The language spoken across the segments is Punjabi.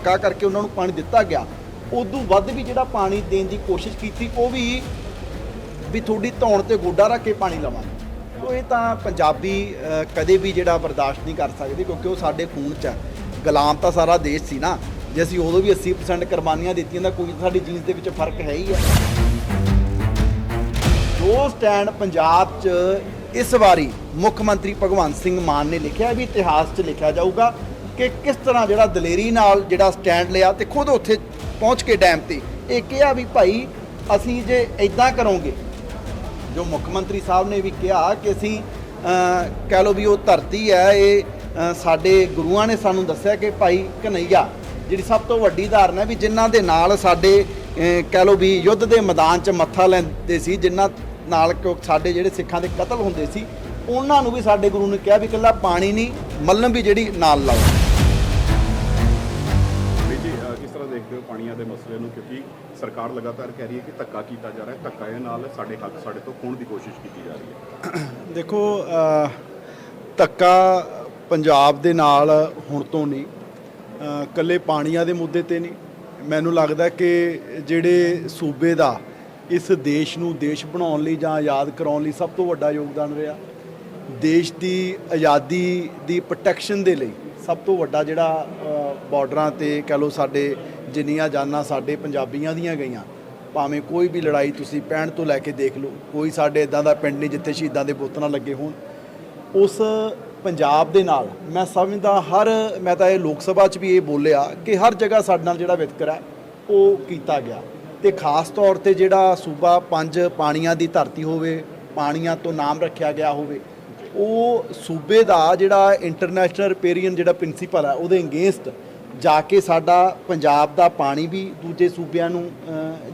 ਧੱਕਾ ਕਰਕੇ ਉਹਨਾਂ ਨੂੰ ਪਾਣੀ ਦਿੱਤਾ ਗਿਆ। ਉਦੋਂ ਵੱਧ ਵੀ ਜਿਹੜਾ ਪਾਣੀ ਦੇਣ ਦੀ ਕੋਸ਼ਿਸ਼ ਕੀਤੀ, ਉਹ ਵੀ ਵੀ ਤੁਹਾਡੀ ਧੌਣ ਤੇ ਗੋਡਾ ਰੱਖ ਕੇ ਪਾਣੀ ਲਵਾਂਗੇ ਉਹ ਇਹ ਤਾਂ ਪੰਜਾਬੀ ਕਦੇ ਵੀ ਜਿਹੜਾ ਬਰਦਾਸ਼ਤ ਨਹੀਂ ਕਰ ਸਕਦੇ, ਕਿਉਂਕਿ ਉਹ ਸਾਡੇ ਖੂਨ 'ਚ ਹੈ ਗੁਲਾਮ ਤਾਂ ਸਾਰਾ ਦੇਸ਼ ਸੀ ਨਾ। ਜੇ ਅਸੀਂ ਉਦੋਂ ਵੀ 80% ਕੁਰਬਾਨੀਆਂ ਦਿੱਤੀਆਂ, ਤਾਂ ਕੋਈ ਸਾਡੀ ਜੀਨਸ ਦੇ ਵਿੱਚ ਫ਼ਰਕ ਹੈ ਹੀ ਹੈ। ਜੋ ਸਟੈਂਡ ਪੰਜਾਬ 'ਚ ਇਸ ਵਾਰੀ ਮੁੱਖ ਮੰਤਰੀ ਭਗਵੰਤ ਸਿੰਘ ਮਾਨ ਨੇ ਲਿਖਿਆ ਵੀ ਇਤਿਹਾਸ 'ਚ ਲਿਖਿਆ ਜਾਊਗਾ। ਕਿ ਕਿਸ ਤਰ੍ਹਾਂ ਜਿਹੜਾ ਦਲੇਰੀ ਨਾਲ ਜਿਹੜਾ ਸਟੈਂਡ ਲਿਆ ਤੇ ਖੁਦ ਉੱਥੇ ਪਹੁੰਚ ਕੇ ਡੈਮ ਤੇ। ਇਹ ਕਿਹਾ ਵੀ ਭਾਈ, ਅਸੀਂ ਜੇ ਇਦਾਂ ਕਰੋਗੇ, ਜੋ ਮੁੱਖ ਮੰਤਰੀ ਸਾਹਿਬ ਨੇ ਵੀ ਕਿਹਾ ਕਿ ਅਸੀਂ ਕਹਿ ਲਓ ਵੀ ਉਹ ਧਰਤੀ ਹੈ, ਇਹ ਸਾਡੇ ਗੁਰੂਆਂ ਨੇ ਸਾਨੂੰ ਦੱਸਿਆ ਕਿ ਭਾਈ ਕਨਈਆ ਜਿਹੜੀ ਸਭ ਤੋਂ ਵੱਡੀ ਧਾਰਨ ਹੈ ਵੀ ਜਿਨ੍ਹਾਂ ਦੇ ਨਾਲ ਸਾਡੇ ਕਹਿ ਲਓ ਵੀ ਯੁੱਧ ਦੇ ਮੈਦਾਨ 'ਚ ਮੱਥਾ ਲੈਂਦੇ ਸੀ, ਜਿਨ੍ਹਾਂ ਨਾਲ ਕਿਉਂ ਸਾਡੇ ਜਿਹੜੇ ਸਿੱਖਾਂ ਦੇ ਕਤਲ ਹੁੰਦੇ ਸੀ, ਉਹਨਾਂ ਨੂੰ ਵੀ ਸਾਡੇ ਗੁਰੂ ਨੇ ਕਿਹਾ ਵੀ ਇਕੱਲਾ ਪਾਣੀ ਨਹੀਂ ਮੱਲਮ ਵੀ ਜਿਹੜੀ ਨਾਲ ਲਾਓ। ਦੇ ਮਸਲੇ ਨੂੰ ਕਿਉਂਕਿ ਸਰਕਾਰ ਲਗਾਤਾਰ ਕਹਿ ਰਹੀ ਹੈ ਕਿ ਧੱਕਾ ਕੀਤਾ ਜਾ ਰਿਹਾ ਹੈ। ਧੱਕਾ ਇਹ ਨਾਲ ਸਾਡੇ ਹੱਕ ਸਾਡੇ ਤੋਂ ਖੋਣ ਦੀ ਕੋਸ਼ਿਸ਼ ਕੀਤੀ ਜਾ ਰਹੀ ਹੈ। ਦੇਖੋ ਧੱਕਾ ਪੰਜਾਬ ਦੇ ਨਾਲ ਹੁਣ ਤੋਂ ਨਹੀਂ ਅ, ਇਕੱਲੇ ਪਾਣੀਆਂ ਦੇ ਮੁੱਦੇ ਤੇ ਨਹੀਂ। ਮੈਨੂੰ ਲੱਗਦਾ ਕਿ ਜਿਹੜੇ ਸੂਬੇ ਦਾ ਇਸ ਦੇਸ਼ ਨੂੰ ਦੇਸ਼ ਬਣਾਉਣ ਲਈ ਜਾਂ ਆਜ਼ਾਦ ਕਰਾਉਣ ਲਈ ਸਭ ਤੋਂ ਵੱਡਾ ਯੋਗਦਾਨ ਰਿਹਾ ਦੇਸ਼ ਦੀ ਆਜ਼ਾਦੀ ਦੀ ਪ੍ਰੋਟੈਕਸ਼ਨ ਦੇ ਲਈ ਸਭ ਤੋਂ ਵੱਡਾ ਜਿਹੜਾ ਬਾਰਡਰਾਂ ਤੇ ਕਹ ਲਓ ਸਾਡੇ ਜਿੰਨੀਆਂ ਜਾਨਾਂ ਸਾਡੇ ਪੰਜਾਬੀਆਂ ਦੀਆਂ ਗਈਆਂ, ਭਾਵੇਂ ਕੋਈ ਵੀ ਲੜਾਈ ਤੁਸੀਂ ਪੈਣ ਤੋਂ ਲੈ ਕੇ ਦੇਖ ਲਓ, ਕੋਈ ਸਾਡੇ ਇਦਾਂ ਦਾ ਪਿੰਡ ਨਹੀਂ ਜਿੱਥੇ ਸ਼ਹੀਦਾਂ ਦੇ ਬੁੱਤ ਨਾ ਲੱਗੇ ਹੋਣ। ਉਸ ਪੰਜਾਬ ਦੇ ਨਾਲ ਮੈਂ ਸਮਝਦਾ ਹਰ, ਮੈਂ ਤਾਂ ਇਹ ਲੋਕ ਸਭਾ 'ਚ ਵੀ ਇਹ ਬੋਲਿਆ ਕਿ ਹਰ ਜਗ੍ਹਾ ਸਾਡੇ ਨਾਲ ਜਿਹੜਾ ਵਿਤਕਰਾ ਉਹ ਕੀਤਾ ਗਿਆ। ਤੇ ਖਾਸ ਤੌਰ ਤੇ ਜਿਹੜਾ ਸੂਬਾ ਪੰਜ ਪਾਣੀਆਂ ਦੀ ਧਰਤੀ ਹੋਵੇ, ਪਾਣੀਆਂ ਤੋਂ ਨਾਮ ਰੱਖਿਆ ਗਿਆ ਹੋਵੇ, ਉਹ ਸੂਬੇ ਦਾ ਜਿਹੜਾ ਇੰਟਰਨੈਸ਼ਨਲ ਰਿਪੇਰੀਅਨ ਜਿਹੜਾ ਪ੍ਰਿੰਸੀਪਲ ਹੈ, ਉਹਦੇ ਅਗੇਂਸਟ ਜਾ ਕੇ ਸਾਡਾ ਪੰਜਾਬ ਦਾ ਪਾਣੀ ਵੀ ਦੂਜੇ ਸੂਬਿਆਂ ਨੂੰ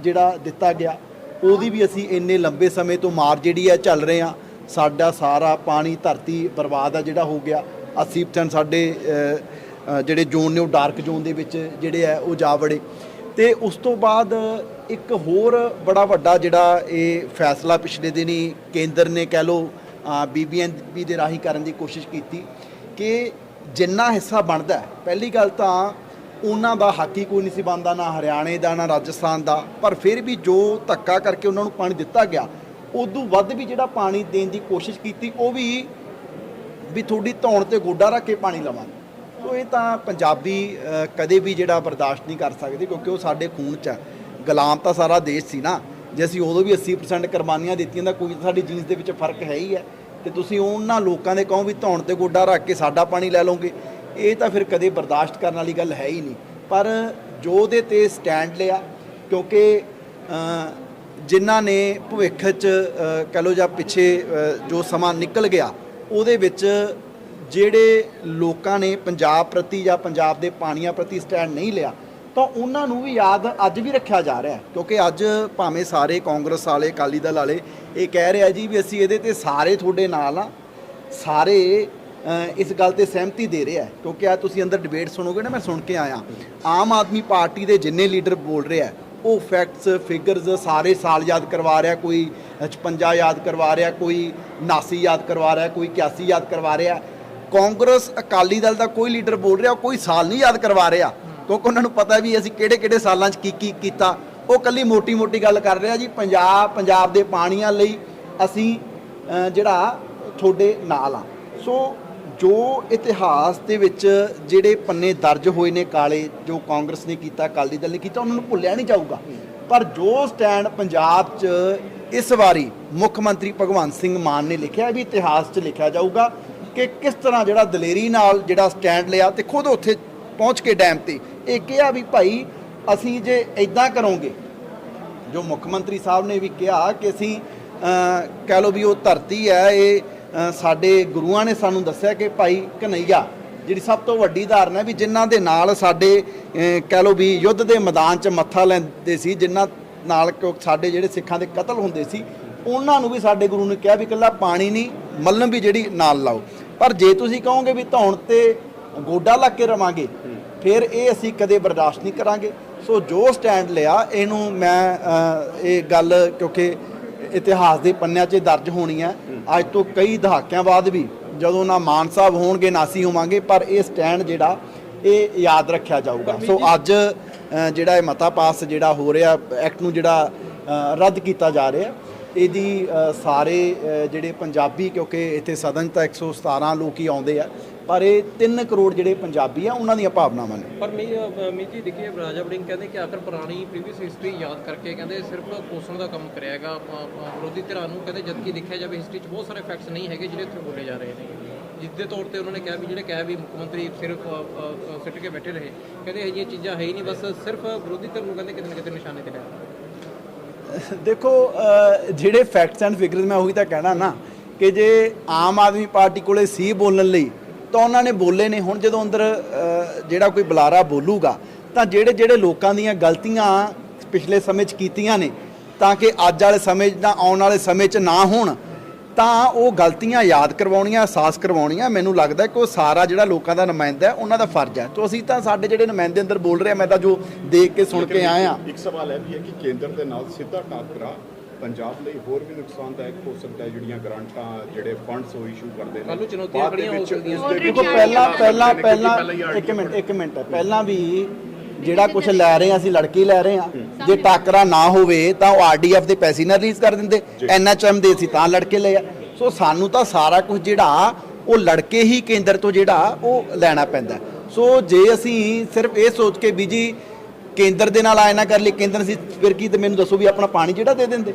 ਜਿਹੜਾ ਦਿੱਤਾ ਗਿਆ, ਉਹਦੀ ਵੀ ਅਸੀਂ ਇੰਨੇ ਲੰਬੇ ਸਮੇਂ ਤੋਂ ਮਾਰ ਜਿਹੜੀ ਹੈ ਚੱਲ ਰਹੇ ਆ ਸਾਡਾ ਸਾਰਾ ਪਾਣੀ ਧਰਤੀ ਬਰਬਾਦ ਆ ਜਿਹੜਾ ਹੋ ਗਿਆ। 80% ਸਾਡੇ ਜਿਹੜੇ ਜ਼ੋਨ ਨੇ ਉਹ ਡਾਰਕ ਜ਼ੋਨ ਦੇ ਵਿੱਚ ਜਿਹੜੇ ਆ ਉਹ ਜਾ ਵੜੇ। ਤੇ ਉਸ ਤੋਂ ਬਾਅਦ ਇੱਕ ਹੋਰ ਬੜਾ ਵੱਡਾ ਜਿਹੜਾ ਇਹ ਫੈਸਲਾ ਪਿਛਲੇ ਦਿਨੀ ਕੇਂਦਰ ਨੇ ਕਹਿ ਲਓ ਬੀਬੀਐਨਪੀ ਦੇ ਰਾਹੀਂ ਕਰਨ ਦੀ ਕੋਸ਼ਿਸ਼ ਕੀਤੀ ਕਿ ਜਿੰਨਾ ਹਿੱਸਾ ਬਣਦਾ ਪਹਿਲੀ ਗੱਲ ਤਾਂ ਉਹਨਾਂ ਦਾ ਹੱਕ ਹੀ ਕੋਈ ਨਹੀਂ ਸੀ ਬਣਦਾ, ਨਾ ਹਰਿਆਣੇ ਦਾ, ਨਾ ਰਾਜਸਥਾਨ ਦਾ। ਪਰ ਫਿਰ ਵੀ ਜੋ ਧੱਕਾ ਕਰਕੇ ਉਹਨਾਂ ਨੂੰ ਪਾਣੀ ਦਿੱਤਾ ਗਿਆ, ਉਦੋਂ ਵੱਧ ਵੀ ਜਿਹੜਾ ਪਾਣੀ ਦੇਣ ਦੀ ਕੋਸ਼ਿਸ਼ ਕੀਤੀ, ਉਹ ਵੀ ਵੀ ਤੁਹਾਡੀ ਧੌਣ ਤੇ ਗੋਡਾ ਰੱਖ ਕੇ ਪਾਣੀ ਲਵਾਂਗੇ। ਸੋ ਇਹ ਤਾਂ ਪੰਜਾਬੀ ਕਦੇ ਵੀ ਜਿਹੜਾ ਬਰਦਾਸ਼ਤ ਨਹੀਂ ਕਰ ਸਕਦੇ, ਕਿਉਂਕਿ ਉਹ ਸਾਡੇ ਖੂਨ 'ਚ ਹੈ। ਗੁਲਾਮ ਤਾਂ ਸਾਰਾ ਦੇਸ਼ ਸੀ ਨਾ। ਜੇ ਅਸੀਂ ਉਦੋਂ ਵੀ 80% ਕੁਰਬਾਨੀਆਂ ਦਿੱਤੀਆਂ, ਤਾਂ ਕੋਈ ਸਾਡੀ ਜੀਨਸ ਦੇ ਵਿੱਚ ਫ਼ਰਕ ਹੈ ਹੀ ਹੈ। ਤੇ ਤੁਸੀਂ ਉਹਨਾਂ ਲੋਕਾਂ ਦੇ ਕਹੋ ਵੀ ਧੌਣ ਤੇ ਗੋਡਾ ਰੱਖ ਕੇ ਸਾਡਾ ਪਾਣੀ ਲੈ ਲਓਗੇ। ਇਹ ਤਾਂ ਫਿਰ ਕਦੇ ਬਰਦਾਸ਼ਤ ਕਰਨ ਵਾਲੀ ਗੱਲ ਹੈ ਹੀ ਨਹੀਂ। ਪਰ ਜੋ ਉਹਦੇ ਤੇ ਸਟੈਂਡ ਲਿਆ ਕਿਉਂਕਿ ਜਿਨ੍ਹਾਂ ਨੇ ਭਵਿੱਖ 'ਚ ਅ, ਕਹਿ ਲਓ ਜਾਂ ਪਿੱਛੇ ਜੋ ਸਮਾਂ ਨਿਕਲ ਗਿਆ ਉਹਦੇ ਵਿੱਚ ਜਿਹੜੇ ਲੋਕਾਂ ਨੇ ਪੰਜਾਬ ਪ੍ਰਤੀ ਜਾਂ ਪੰਜਾਬ ਦੇ ਪਾਣੀਆਂ ਪ੍ਰਤੀ ਸਟੈਂਡ ਨਹੀਂ ਲਿਆ ਤਾਂ ਉਹਨਾਂ ਨੂੰ ਵੀ ਯਾਦ ਅੱਜ ਵੀ ਰੱਖਿਆ ਜਾ ਰਿਹਾ ਕਿਉਂਕਿ ਅੱਜ ਭਾਵੇਂ ਸਾਰੇ ਕਾਂਗਰਸ ਵਾਲੇ, ਅਕਾਲੀ ਦਲ ਵਾਲੇ ਇਹ ਕਹਿ ਰਿਹਾ ਜੀ ਵੀ ਅਸੀਂ ਇਹਦੇ ਤੇ ਸਾਰੇ ਤੁਹਾਡੇ ਨਾਲ ਆ ਸਾਰੇ ਇਸ ਗੱਲ ਤੇ ਸਹਿਮਤੀ ਦੇ ਰਿਹਾ ਹੈ। ਕਿਉਂਕਿ ਆ ਤੁਸੀਂ ਅੰਦਰ ਡਿਬੇਟ ਸੁਣੋਗੇ ਨਾ, ਮੈਂ ਸੁਣ ਕੇ ਆਇਆ। ਆਮ ਆਦਮੀ ਪਾਰਟੀ ਦੇ ਜਿੰਨੇ ਲੀਡਰ ਬੋਲ ਰਿਹਾ ਉਹ ਫੈਕਟਸ ਫਿਗਰਸ ਸਾਰੇ ਸਾਲ ਯਾਦ ਕਰਵਾ ਰਿਹਾ, ਕੋਈ 56 ਯਾਦ ਕਰਵਾ ਰਿਹਾ, ਕੋਈ 79 ਯਾਦ ਕਰਵਾ ਰਿਹਾ, ਕੋਈ 81 ਯਾਦ ਕਰਵਾ ਰਿਹਾ। ਕਾਂਗਰਸ, ਅਕਾਲੀ ਦਲ ਦਾ ਕੋਈ ਲੀਡਰ ਬੋਲ ਰਿਹਾ ਕੋਈ ਸਾਲ ਨਹੀਂ ਯਾਦ ਕਰਵਾ ਰਿਹਾ। ਕਿਉਂਕਿ ਉਹਨਾਂ ਨੂੰ ਪਤਾ ਵੀ ਅਸੀਂ ਕਿਹੜੇ ਕਿਹੜੇ ਸਾਲਾਂ 'ਚ ਕੀ ਕੀ ਕੀਤਾ। ਉਹ ਕੱਲੀ ਮੋਟੀ ਮੋਟੀ ਗੱਲ ਕਰ ਰਿਹਾ ਜੀ, ਪੰਜਾਬ ਪੰਜਾਬ ਦੇ ਪਾਣੀਆਂ ਲਈ ਅਸੀਂ ਜਿਹੜਾ ਤੁਹਾਡੇ ਨਾਲ ਆ। ਸੋ ਜੋ ਇਤਿਹਾਸ ਦੇ ਵਿੱਚ ਜਿਹੜੇ ਪੰਨੇ ਦਰਜ ਹੋਏ ਨੇ ਕਾਲੇ, ਜੋ ਕਾਂਗਰਸ ਨੇ ਕੀਤਾ, ਅਕਾਲੀ ਦਲ ਨੇ ਕੀਤਾ, ਉਹਨਾਂ ਨੂੰ ਭੁੱਲਿਆ ਨਹੀਂ ਜਾਊਗਾ। ਪਰ ਜੋ ਸਟੈਂਡ ਪੰਜਾਬ 'ਚ ਇਸ ਵਾਰੀ ਮੁੱਖ ਮੰਤਰੀ ਭਗਵੰਤ ਸਿੰਘ ਮਾਨ ਨੇ ਲਿਖਿਆ ਵੀ ਇਤਿਹਾਸ 'ਚ ਲਿਖਿਆ ਜਾਊਗਾ ਕਿ ਕਿਸ ਤਰ੍ਹਾਂ ਜਿਹੜਾ ਦਲੇਰੀ ਨਾਲ ਜਿਹੜਾ ਸਟੈਂਡ ਲਿਆ ਤੇ ਖੁਦ ਉੱਥੇ ਪਹੁੰਚ ਕੇ ਡੈਮ ਤੇ ਇਹ ਕਿਹਾ ਵੀ ਭਾਈ, ਅਸੀਂ ਜੇ ਇਦਾਂ ਕਰੋਗੇ, ਜੋ ਮੁੱਖ ਮੰਤਰੀ ਸਾਹਿਬ ਨੇ ਵੀ ਕਿਹਾ ਕਿ ਅਸੀਂ ਕਹਿ ਲਓ ਵੀ ਉਹ ਧਰਤੀ ਹੈ, ਇਹ ਸਾਡੇ ਗੁਰੂਆਂ ਨੇ ਸਾਨੂੰ ਦੱਸਿਆ ਕਿ ਭਾਈ ਕਨਈਆ ਜਿਹੜੀ ਸਭ ਤੋਂ ਵੱਡੀ ਧਾਰਨ ਹੈ ਵੀ ਜਿਨ੍ਹਾਂ ਦੇ ਨਾਲ ਸਾਡੇ ਕਹਿ ਲਓ ਵੀ ਯੁੱਧ ਦੇ ਮੈਦਾਨ 'ਚ ਮੱਥਾ ਲੈਂਦੇ ਸੀ, ਜਿਨ੍ਹਾਂ ਨਾਲ ਕਿਉਂ ਸਾਡੇ ਜਿਹੜੇ ਸਿੱਖਾਂ ਦੇ ਕਤਲ ਹੁੰਦੇ ਸੀ, ਉਹਨਾਂ ਨੂੰ ਵੀ ਸਾਡੇ ਗੁਰੂ ਨੇ ਕਿਹਾ ਵੀ ਇਕੱਲਾ ਪਾਣੀ ਨਹੀਂ ਮੱਲਮ ਵੀ ਜਿਹੜੀ ਨਾਲ ਲਾਓ। ਪਰ ਜੇ ਤੁਸੀਂ ਕਹੋਗੇ ਵੀ ਧੌਣ ਤੇ ਗੋਡਾ ਲਾ ਕੇ ਰਵਾਂਗੇ ਫਿਰ ਇਹ ਅਸੀਂ ਕਦੇ ਬਰਦਾਸ਼ਤ ਨਹੀਂ ਕਰਾਂਗੇ। ਸੋ ਜੋ ਸਟੈਂਡ ਲਿਆ, ਇਹਨੂੰ ਮੈਂ ਇਹ ਗੱਲ ਕਿਉਂਕਿ ਇਤਿਹਾਸ ਦੇ ਪੰਨਿਆਂ 'ਚ ਦਰਜ ਹੋਣੀ ਹੈ। ਅੱਜ ਤੋਂ ਕਈ ਦਹਾਕਿਆਂ ਬਾਅਦ ਵੀ ਜਦੋਂ ਨਾ ਮਾਨ ਸਾਹਿਬ ਹੋਣਗੇ ਨਾਸੀ ਹੋਵਾਂਗੇ, ਪਰ ਇਹ ਸਟੈਂਡ ਜਿਹੜਾ, ਇਹ ਯਾਦ ਰੱਖਿਆ ਜਾਊਗਾ। ਸੋ ਅੱਜ ਜਿਹੜਾ ਇਹ ਮਤਾ ਪਾਸ ਜਿਹੜਾ ਹੋ ਰਿਹਾ, ਐਕਟ ਨੂੰ ਜਿਹੜਾ ਰੱਦ ਕੀਤਾ ਜਾ ਰਿਹਾ, ਇਹਦੀ ਸਾਰੇ ਜਿਹੜੇ ਪੰਜਾਬੀ ਕਿਉਂਕਿ ਇੱਥੇ ਸਦਨ 'ਚ ਤਾਂ 117 ਲੋਕ ਹੀ ਆਉਂਦੇ ਆ ਪਰ ਇਹ 3 ਕਰੋੜ ਜਿਹੜੇ ਪੰਜਾਬੀ ਆ ਉਹਨਾਂ ਦੀਆਂ ਭਾਵਨਾਵਾਂ ਨੇ। ਪਰ ਮੀ ਮੀ ਜੀ ਦੇਖੀਏ ਰਾਜਾ ਵੜਿੰਗ ਕਹਿੰਦੇ ਕਿ ਆਖਰ ਪੁਰਾਣੀ ਪ੍ਰੀਵੀਅਸ ਹਿਸਟਰੀ ਯਾਦ ਕਰਕੇ ਕਹਿੰਦੇ ਸਿਰਫ ਕੋਸਣ ਦਾ ਕੰਮ ਕਰਿਆ ਹੈਗਾ ਅ, ਅ, ਵਿਰੋਧੀ ਧਿਰਾਂ ਨੂੰ ਕਹਿੰਦੇ ਜਦ ਕਿ ਦੇਖਿਆ ਜਾਵੇ ਹਿਸਟਰੀ 'ਚ ਬਹੁਤ ਸਾਰੇ ਫੈਕਟਸ ਨਹੀਂ ਹੈਗੇ ਜਿਹੜੇ ਇੱਥੇ ਬੋਲੇ ਜਾ ਰਹੇ ਨੇ। ਜਿਸ ਦੇ ਤੌਰ ਤੇ ਉਹਨਾਂ ਨੇ ਕਿਹਾ ਵੀ ਜਿਹੜੇ ਕਿਹਾ ਵੀ ਮੁੱਖ ਮੰਤਰੀ ਸਿਰਫ ਸਿੱਟ ਕੇ ਬੈਠੇ ਰਹੇ ਕਹਿੰਦੇ ਇਹ ਜਿਹੀਆਂ ਚੀਜ਼ਾਂ ਹੈ ਹੀ ਨਹੀਂ ਬਸ ਸਿਰਫ ਵਿਰੋਧੀ ਧਿਰ ਨੂੰ ਕਹਿੰਦੇ ਕਿਤੇ ਨਾ ਕਿਤੇ ਨਿਸ਼ਾਨੇ ਤੇ ਲਿਆ। ਦੇਖੋ ਜਿਹੜੇ ਫੈਕਟਸ ਐਂਡ ਫਿਗਰਸ ਮੈਂ ਉਹੀ ਤਾਂ ਕਹਿਣਾ ਨਾ ਕਿ ਜੇ ਆਮ ਆਦਮੀ ਪਾਰਟੀ ਕੋਲੇ ਸੀ ਬੋਲਣ ਲਈ ਤਾਂ ਉਹਨਾਂ ਨੇ ਬੋਲੇ ਨੇ ਹੁਣ ਜਦੋਂ ਅੰਦਰ ਜਿਹੜਾ ਕੋਈ ਬੁਲਾਰਾ ਬੋਲੂਗਾ ਤਾਂ ਜਿਹੜੇ ਜਿਹੜੇ ਲੋਕਾਂ ਦੀਆਂ ਗਲਤੀਆਂ ਪਿਛਲੇ ਸਮੇਂ 'ਚ ਕੀਤੀਆਂ ਨੇ ਤਾਂ ਕਿ ਅੱਜ ਵਾਲੇ ਸਮੇਂ 'ਚ ਜਾਂ ਆਉਣ ਵਾਲੇ ਸਮੇਂ 'ਚ ਨਾ ਹੋਣ ਤਾਂ ਉਹ ਗਲਤੀਆਂ ਯਾਦ ਕਰਵਾਉਣੀਆਂ ਅਹਿਸਾਸ ਕਰਵਾਉਣੀਆਂ ਮੈਨੂੰ ਲੱਗਦਾ ਕਿ ਉਹ ਸਾਰਾ ਜਿਹੜਾ ਲੋਕਾਂ ਦਾ ਨੁਮਾਇੰਦਾ ਹੈ ਉਹਨਾਂ ਦਾ ਫਰਜ਼ ਹੈ। ਤੋਂ ਅਸੀਂ ਤਾਂ ਸਾਡੇ ਜਿਹੜੇ ਨੁਮਾਇੰਦੇ ਅੰਦਰ ਬੋਲ ਰਹੇ ਮੈਂ ਤਾਂ ਜੋ ਦੇਖ ਕੇ ਸੁਣ ਕੇ ਆਇਆ। ਇੱਕ ਸਵਾਲ ਇਹ ਵੀ ਹੈ ਕਿ ਕੇਂਦਰ ਦੇ ਨਾਲ ਸਿੱਧਾ ਟਾਕਰਾ ਪੰਜਾਬ ਲਈ ਹੋਰ ਵੀ ਨੁਕਸਾਨਦਾਇਕ ਹੋ ਸਕਦਾ ਹੈ ਜਿਹੜੀਆਂ ਗ੍ਰਾਂਟਾਂ ਜਿਹੜੇ ਫੰਡਸ ਉਹ ਇਸ਼ੂ ਕਰਦੇ ਨੇ। ਕੱਲ੍ਹ ਨੂੰ ਚੁਣੌਤੀਆਂ ਖੜੀਆਂ ਹੋ ਸਕਦੀਆਂ। ਦੇਖੋ ਪਹਿਲਾਂ ਪਹਿਲਾਂ ਪਹਿਲਾਂ ਇੱਕ ਮਿੰਟ ਇੱਕ ਮਿੰਟ। ਪਹਿਲਾਂ ਵੀ ਜਿਹੜਾ ਕੁਝ ਲੈ ਰਹੇ ਆ ਅਸੀਂ ਲੜਕੇ ਲੈ ਰਹੇ ਆ ਜੇ ਟਾਕਰਾ ਨਾ ਹੋਵੇ ਤਾਂ ਉਹ ਆਰਡੀਐਫ ਦੇ ਪੈਸੇ ਨਾ ਰਿਲੀਜ਼ ਕਰ ਦਿੰਦੇ। ਐਨਐਚਐਮ ਦੇ ਅਸੀਂ ਤਾਂ ਲੜਕੇ ਲਏ ਆ। ਸੋ ਸਾਨੂੰ ਤਾਂ ਸਾਰਾ ਕੁਝ ਜਿਹੜਾ ਉਹ ਲੜਕੇ ਹੀ ਕੇਂਦਰ ਤੋਂ ਜਿਹੜਾ ਉਹ ਲੈਣਾ ਪੈਂਦਾ ਸੋ ਜੇ ਅਸੀਂ ਸਿਰਫ ਇਹ ਸੋਚ ਕੇ ਵੀ ਜੀ ਕੇਂਦਰ ਦੇ ਨਾਲ ਆਏ ਨਾ ਕਰ ਲਈ ਕੇਂਦਰ ਸੀ ਫਿਰ ਕੀ ਤੇ ਮੈਨੂੰ ਦੱਸੋ ਵੀ ਆਪਣਾ ਪਾਣੀ ਜਿਹੜਾ ਦੇ ਦਿੰਦੇ।